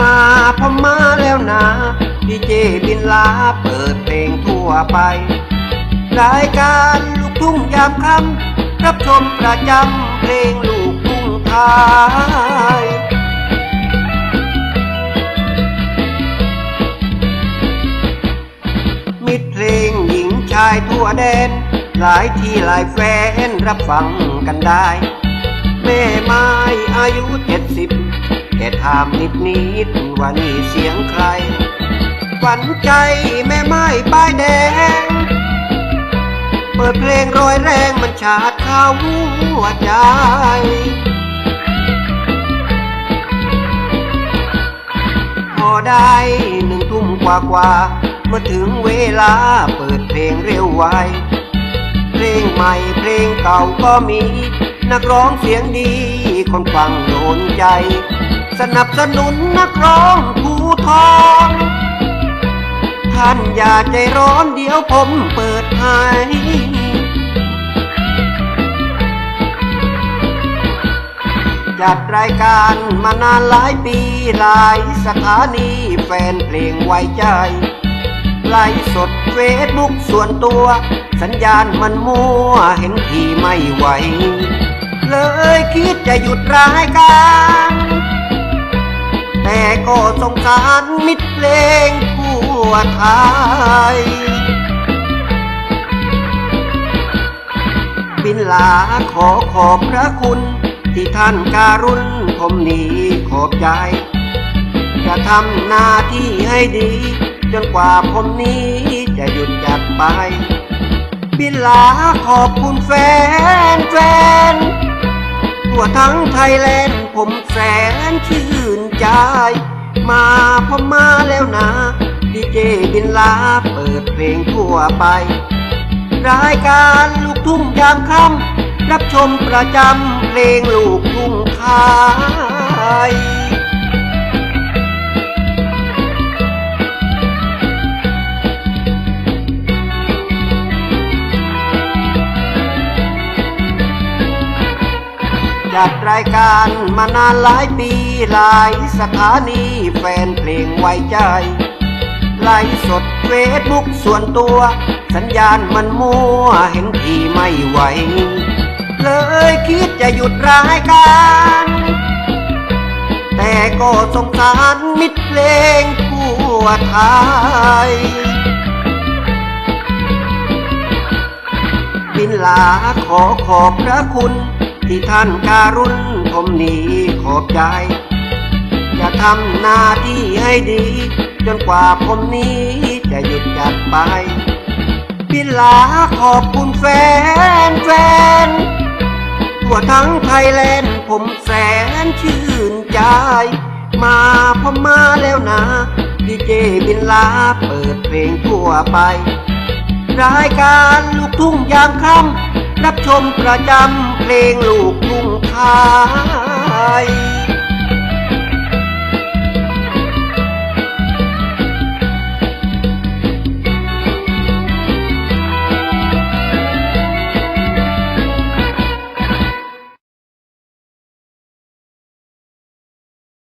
มาพอมาแล้วนะดีเจบินลาเปิดเพลงทั่วไป รายการลูกทุ่งยามค่ำรับชมประจำเพลงลูกทุ่งไทยมิตรเพลงหญิงชายทั่วแดน หลายที่หลายแฟนรับฟังกันได้ แม่ไม้อายุเจ็ดสิบ แค่ถามนิดนิดว่านี่เสียงใครฝันใจแม่ไม้ป้ายแดง เปิดเพลงรอยแรงมันชาดข้าหัวใจพอได้หนึ่งทุ่มกว่ากว่าเมื่อถึงเวลาเปิดเพลงเร็วไว เพลงใหม่เพลงเก่าก็มี นักร้องเสียงดีคนฟังโดนใจ สนับสนุนนักร้องผู้ทองท่านอย่าใจร้อนเดี๋ยวผมเปิดให้จัดรายการมานานหลายปีหลายสถานีแฟนเพลงไว้ใจ ไลฟ์สดเฟซบุ๊กส่วนตัว สัญญาณมันมัวเห็นทีไม่ไหว เลยคิดจะหยุดรายการ แต่ก็สงสารมิตรเพลงทั่วไทย บินลาขอขอบพระคุณ ที่ท่านการุณผมนี้ขอบใจ จะทำหน้าที่ให้ดี จนกว่าผมนี้จะหยุดจัดไป บินลาขอบคุณแฟนแฟนทั่วทั้งไทยแลนด์ผมแสนชื่น ใจมาพอมาแล้วนะดีเจบินลาเปิดเพลงทั่วไป รายการลูกทุ่งยามค่ำรับชมประจำเพลงลูกทุ่งไทย จัดรายการมานานหลายปีหลายสถานีแฟนเพลงไว้ใจไลฟ์สดเฟซบุ๊กส่วนตัว สัญญาณมันมัวเห็นทีไม่ไหว เลยคิดจะหยุดรายการ แต่ก็สงสารมิตรเพลงทั่วไทยบินลาขอขอบพระคุณ ที่ท่านการุณผมนี้ขอบใจ จะทำหน้าที่ให้ดี จนกว่าผมนี้จะหยุดจัดไปบินลาขอบคุณแฟนแฟนทั่วทั้งไทยแลนด์ผมแสนชื่นใจ มาพอมาแล้วนะดีเจบินลาเปิดเพลงทั่วไป รายการลูกทุ่งยามค่ำ รับชมประจำเพลงลูกทุ่งไทย